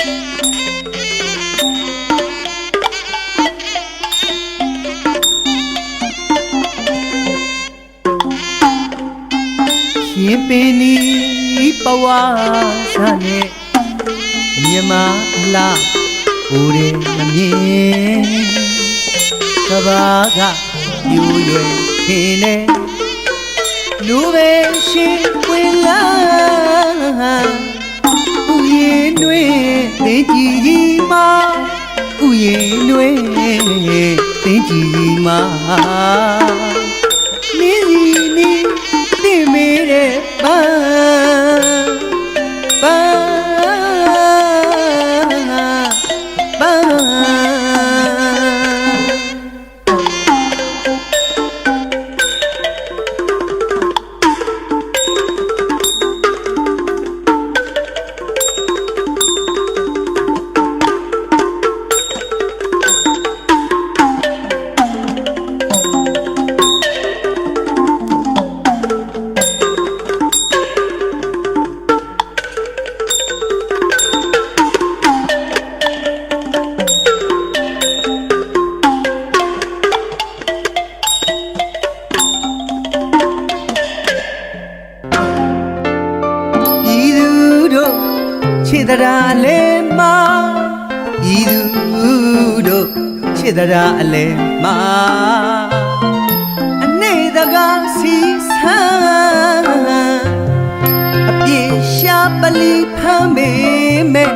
ရှင်ပင်ဤပဝါစနဲ့မြမအလားဦးရင်မမြင်ကဘာကယူရွယ်ခင်းနေလူပဲရှင်ဝင်လာဥယျင်တွင် သင်ကြည်ကြီးမှာဥယျင်တွင်သင်ကြည်ကြီးမှာမ တရာလဲမှာဤသူတို့ခြေတရာအလဲမှာအနေတကားစီဆန်းအပြေရှာပလီဖမ်းပေမဲ့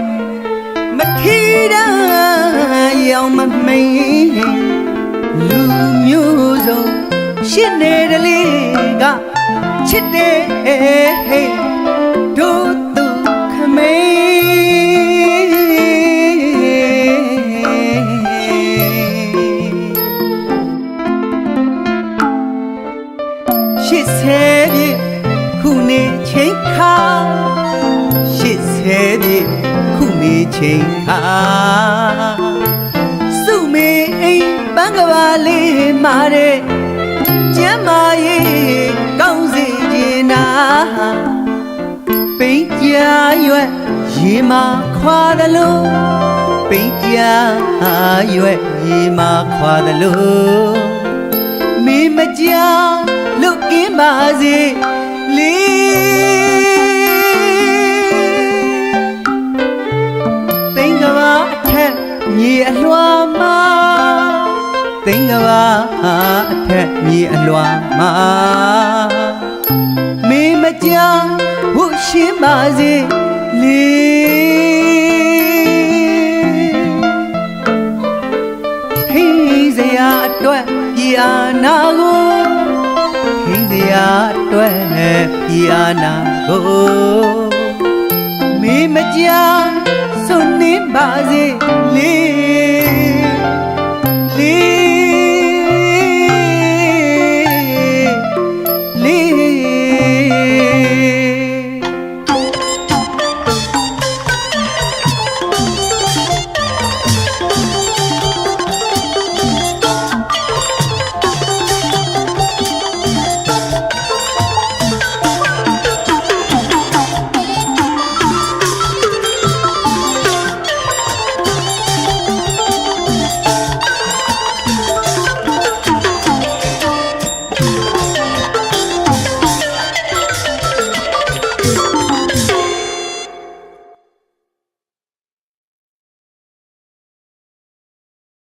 မထီတာရောင်မမိန်လူမျိုးစုံရှစ်နေတလေးကချစ်တဲ့ဟဲ့ ပြည့်ခုနေချိန်ခါရှစ်ဆယ်ပြည့်ခုနေချိန်ခါစုမေအိမ်ပန်းကဘာလေးမာတဲ့ကျမ်းမာရေးကောင်းစေခြင်းနာပိန်ကြာရွက်ရေမာခွာတယ်လို့ပိန်ကြာရွက်ရေမာခွာတယ်လို့ မိမကြာလွတ်ကင်းပါစေလေးသိင်္ဂဘာအထက်မြေအလွှာမှာသိင်္ဂဘာအထက်မြေအလွှာမှာမေမကြာဝှရှင်းပါစေလေထိန်စရာအတွက် ပြည်အာနာကိုထိန်စရာအတွက်ပြည်အာနာကိုမေမကြာစွန့်နေပါစေလေလေ